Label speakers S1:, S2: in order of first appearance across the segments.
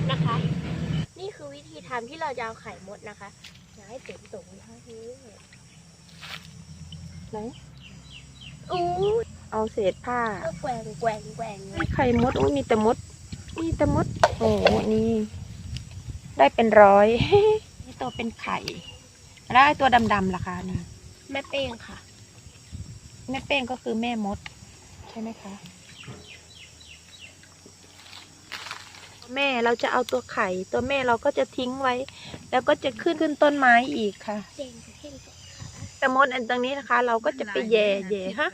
S1: ดนะคะ นี่คือวิธีทำที่เราจะเอาไข่มดนะคะ อย่าให้เต็มตุ่มนะคะที
S2: ไหน
S1: อู้
S2: เอาเศษผ้า
S1: ก็แกว่งแกว่งแกว่ง
S2: ไข่มดอุ้ยมีแต่มด มีแต่มด โอ้นี่ ได้เป็นร้อยนี่ตัวเป็นไข่ แล้วไอ้ตัวดำๆล่ะคะนี่
S1: แม่เป้งค่ะ
S2: แม่เป้งก็คือแม่มด ใช่ไหมคะ แม่เราจะเอาตัวไข่ตัวแม่เราก็จะทิ้งไว้ แล้วก็จะขึ้นขึ้นต้นไม้อีกค่ะ
S1: เจงกับเพ่งกับขา
S2: แต่มดอันตรงนี้นะคะ เราก็จะไปแย่แย่ฮะ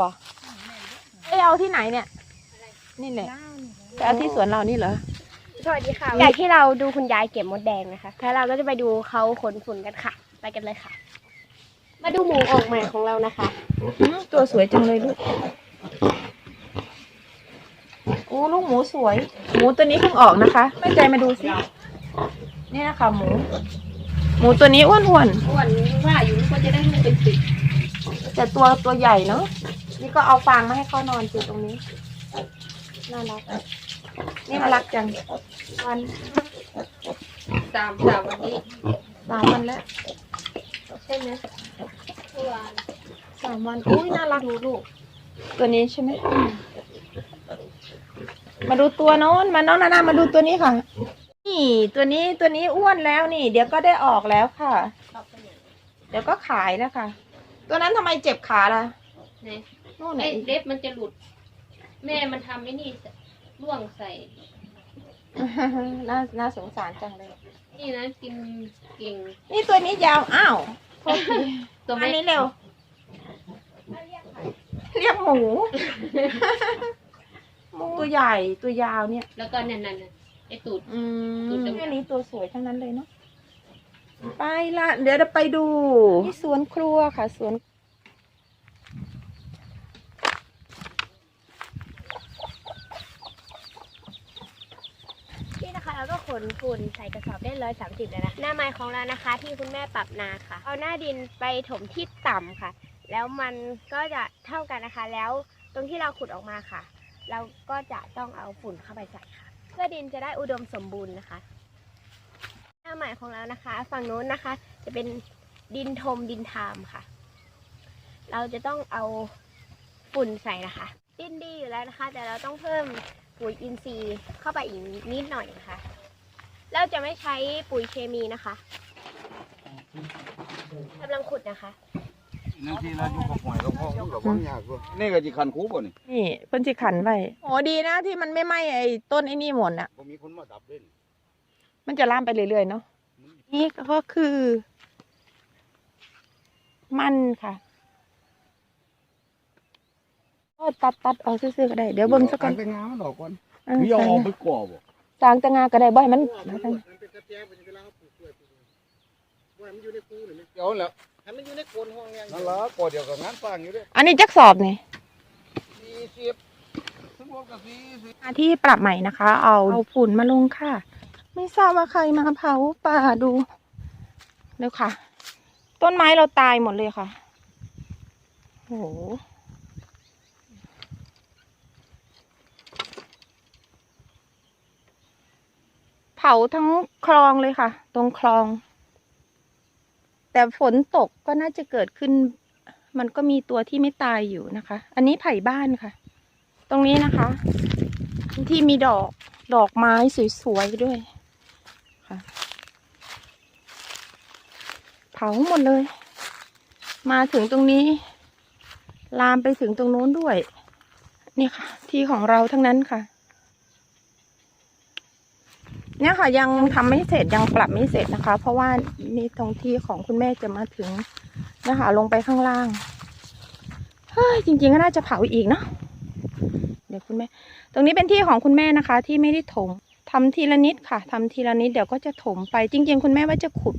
S2: บอกเอ้ยเอาที่ไหนเนี่ย นี่แหละจะเอาที่สวนเรานี่เหรอ
S1: สวัสดีค่ะจากที่เราดูคุณยายเก็บมดแดงนะคะ แล้วเราก็จะไปดูเขาขนฝุ่นกันค่ะ ไปกันเลยค่ะ มาดูหมูออกใหม่ของเรานะคะ
S2: อืมตัวสวยจังเลยลูกโอ้ลูกหมูสวย หมูตัวนี้เพิ่งออกนะคะ ไม่ใจมาดูสินี่นะคะหมู หมูตัวนี้อ้วนอ้วน
S1: อ้วนว่าอยู่ก็จะได้ลูกเป็นสิบ
S2: ๆแต่ตัวตัวใหญ่เนาะนี่ก็เอาฟางมาให้เขานอนสิตรงนี้น่ารักนี่น่ารักจังวัน
S1: สามสามวันนี้
S2: สามวันแล้ว
S1: ใช่ไหมเมื่อวาน
S2: สามวันอุ้ยน่ารักดูลูกตัวนี้ใช่ไหมอื มมาดูตัวโน้นมาน้องนานามาดูตัวนี้ค่ะ นี่ตัวนี้ตัวนี้อ้วนแล้วนี่ เดี๋ยวก็ได้ออกแล้วค่ะ เดี๋ยวก็ขายแล้วค่ะ ตัวนั้นทำไมเจ็บขาล่ะ
S3: ไหน
S2: นู่นไหน
S3: ไอ้เล็บมันจะหลุด แม่มันทำไอ้นี่ร่วงใส่
S2: น่าน่าสงสารจังเลย
S3: นี่นะกินเก่ง
S2: นี่ตัวนี้ยาวอ้าวโทษที
S3: ตัว
S2: อัน
S3: แม่
S2: นี้เร็ว เรียกหมูหมู ตัวใหญ่ตัวยาวเนี่ย
S3: แล้วก็นั่นนั่นน่ะไอ้ตูด
S2: อืม
S3: ตัวจำ
S2: แค่นี้ตัวสวยทั้งนั้นเลยเนาะไปละเดี๋ยวเราไปดูที่สวนครัวค่ะ สวน
S1: นี่นะคะแล้วก็ขนฝุ่นใส่กระสอบได้ร้อยสามสิบเลยนะ หน้าไม้ของเรานะคะที่คุณแม่ปรับนาค่ะ เอาหน้าดินไปถมที่ต่ำค่ะ แล้วมันก็จะเท่ากันนะคะ แล้วตรงที่เราขุดออกมาค่ะ เราก็จะต้องเอาฝุ่นเข้าไปใส่ค่ะ เพื่อดินจะได้อุดมสมบูรณ์นะคะหน้าใหม่ของเรานะคะ ฝั่งนู้นนะคะ จะเป็นดินทมดินทามค่ะ เราจะต้องเอาฝุ่นใส่นะคะ ดินดีอยู่แล้วนะคะ แต่เราต้องเพิ่มปุ๋ยอินทรีย์เข้าไปอีกนิดหน่อยนะคะ เราจะไม่ใช้ปุ๋ยเคมีนะคะกำลังขุดนะคะ
S4: นั่นที่เราอยู่กับหอยกับพ่อมันกับบางอย่างด้วยนี่ก็จีคันคูบ่นี่
S2: นี่เพิ่นสิขันไว้โอ้ดีนะที่มันไม่ไหม้ไอ้ต้นไอ้นี่หมดอะ
S4: บ่มีคนมาดับเล่น
S2: มันจะล่ามไปเรื่อยๆเนาะนี่ก็คือ มันค่ะก็ตัดตัดๆออกซื่อๆก็ได้ เดี๋ยวเบิ่งสักก่อน
S4: ไปงามันออกก่อน
S2: เออ
S4: พี่เอาออกไปก่อบ่
S2: สางตะงาก็ได้บ่ให้มัน
S4: เดี๋ยวแล้วให้มันอยู่ในโคนห้องยังนั่นล่ะก่อเดียวกับงานสร้างอยู่เด้
S2: อันนี้จักสอบนี่
S4: 40ทั้งหมดก็40
S2: ที่ปรับใหม่นะคะ เอาเอาฝุ่นมาลงค่ะ ไม่ทราบว่าใครมาเผาป่าดูเร็วค่ะ ต้นไม้เราตายหมดเลยค่ะโอ้โหเผาทั้งคลองเลยค่ะ ตรงคลอง แต่ฝนตกก็น่าจะเกิดขึ้น มันก็มีตัวที่ไม่ตายอยู่นะคะ อันนี้ไผ่บ้านค่ะ ตรงนี้นะคะ ที่มีดอกดอกไม้สวยๆด้วยค่ะเผาหมดเลย มาถึงตรงนี้ ลามไปถึงตรงโน้นด้วย นี่ค่ะ ที่ของเราทั้งนั้นค่ะ เนี่ยค่ะยังทำไม่เสร็จยังปรับไม่เสร็จนะคะ เพราะว่านี่ตรงที่ของคุณแม่จะมาถึงนะคะลงไปข้างล่างเฮ้ยจริงๆก็น่าจะเผาอีกเนาะเดี๋ยวคุณแม่ ตรงนี้เป็นที่ของคุณแม่นะคะ ที่ไม่ได้ถมทำทีละนิดค่ะทำทีละนิดเดี๋ยวก็จะถมไปจริง ๆ คุณแม่ว่าจะขุด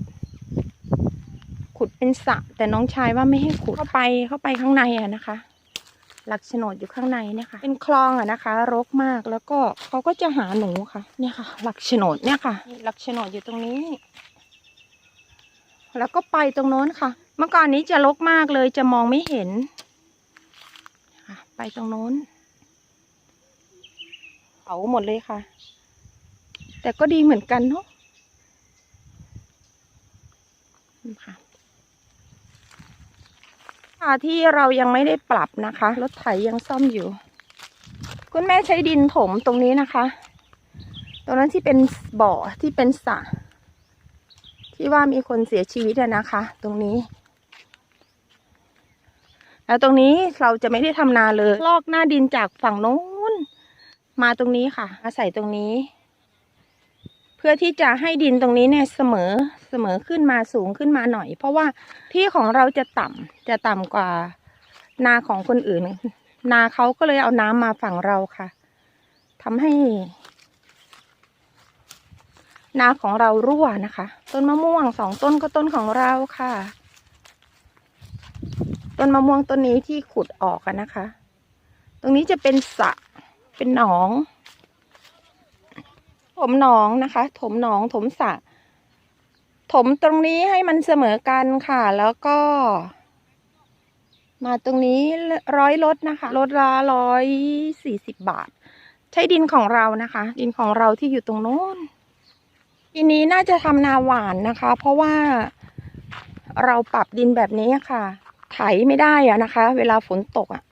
S2: ขุดเป็นสระแต่น้องชายว่าไม่ให้ขุดเข้าไปเข้าไปข้างในอะนะคะ หลักโฉนดอยู่ข้างในเนี่ยค่ะ เป็นคลองอะนะคะ รกมากแล้วก็เขาก็จะหาหนูค่ะ เนี่ยค่ะ หลักโฉนดเนี่ยค่ะนี่หลักโฉนดอยู่ตรงนี้ แล้วก็ไปตรงโน้นค่ะ เมื่อก่อนนี้จะรกมากเลยจะมองไม่เห็นค่ะไปตรงโน้นเผาหมดเลยค่ะ แต่แต่ก็ดีเหมือนกันเนาะค่ะ ค่ะที่เรายังไม่ได้ปรับนะคะ รถไถยังซ่อมอยู่ คุณแม่ใช้ดินถมตรงนี้นะคะ ตรงนั้นที่เป็นบ่อที่เป็นสระที่ว่ามีคนเสียชีวิตนะคะ ตรงนี้ แล้วตรงนี้เราจะไม่ได้ทำนาเลย ลอกหน้าดินจากฝั่งโน้น มาตรงนี้ค่ะอาศัยตรงนี้ พื่อที่จะให้ดินตรงนี้เนี่ยเสมอเสมอขึ้นมาสูงขึ้นมาหน่อย เพราะว่าที่ของเราจะต่ำจะต่ำกว่านาของคนอื่น นาเขาก็เลยเอาน้ำมาฝั่งเราค่ะทำให้ นาของเรารั่วนะคะ ต้นมะม่วงสองต้นก็ต้นของเราค่ะ ต้นมะม่วงต้นนี้ที่ขุดออกนะคะ ตรงนี้จะเป็นสระเป็นหนอง ถมหนองนะคะ ถมหนองถมสระถมตรงนี้ให้มันเสมอกันค่ะ แล้วก็ มาตรงนี้ร้อยรถนะคะรถละร้อยสี่สิบบาท ใช้ดินของเรานะคะ ดินของเราที่อยู่ตรงโน้นทีนี้น่าจะทำนาหวานนะคะ เพราะว่าเราปรับดินแบบนี้ค่ะ ไถไม่ได้อะนะคะ เวลาฝนตกอะ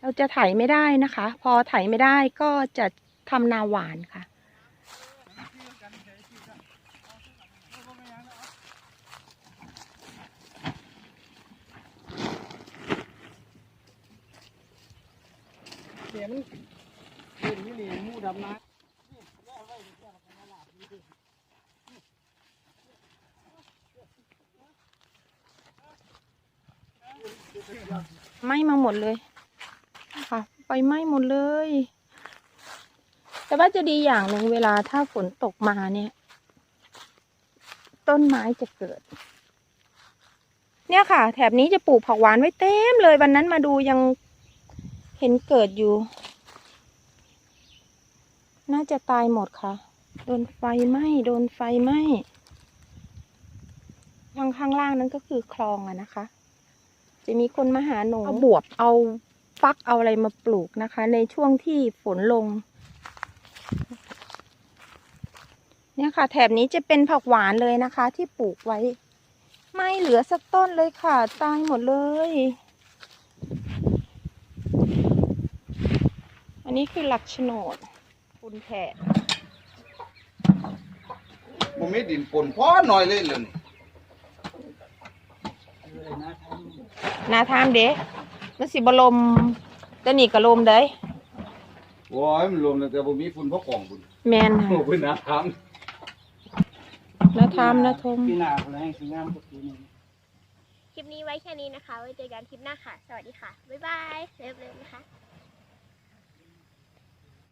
S2: เราจะไถไม่ได้นะคะ พอไถไม่ได้ก็จะทำนาหวานค่ะ
S4: เดี๋ยมันเป็นนี่นี่มูดำน้
S2: ไหม้มาหมดเลยค่ะไฟไหม้หมดเลย แต่ว่าจะดีอย่างหนึ่งเวลาถ้าฝนตกมาเนี่ย ต้นไม้จะเกิด เนี่ยค่ะ แถบนี้จะปลูกผักหวานไว้เต็มเลยวันนั้นมาดูยัง เห็นเกิดอยู่ น่าจะตายหมดค่ะ โดนไฟไหม้โดนไฟไหม้ทางข้างล่างนั้นก็คือคลองอะนะคะ จะมีคนมาหาหนูเอาบวบเอาฟักเอาอะไรมาปลูกนะคะ ในช่วงที่ฝนลง เนี่ยค่ะ แถบนี้จะเป็นผักหวานเลยนะคะ ที่ปลูกไว้ ไม่เหลือสักต้นเลยค่ะ ตายหมดเลย อันนี้คือหลักโฉนดคุณแผดำ
S4: ผมมีดินปนพอหน่อยเลยเลย
S2: นาทามเด้มันสิบลมแต่นี่ก็ลมเด้
S4: โอ้ยมันรวมแล้วแต่ผมมีฝุ่นเพราะกล่องบุญ
S2: แมน
S4: โอ้ยนะทำ
S2: นาทามนาทม
S5: ปีหน้าคนละแห่งสีงามกว่าปีนี้
S1: คลิปนี้ไว้แค่นี้นะคะ ไว้เจอกันคลิปหน้าค่ะ สวัสดีค่ะ บ๊ายบายเร็วๆนะคะ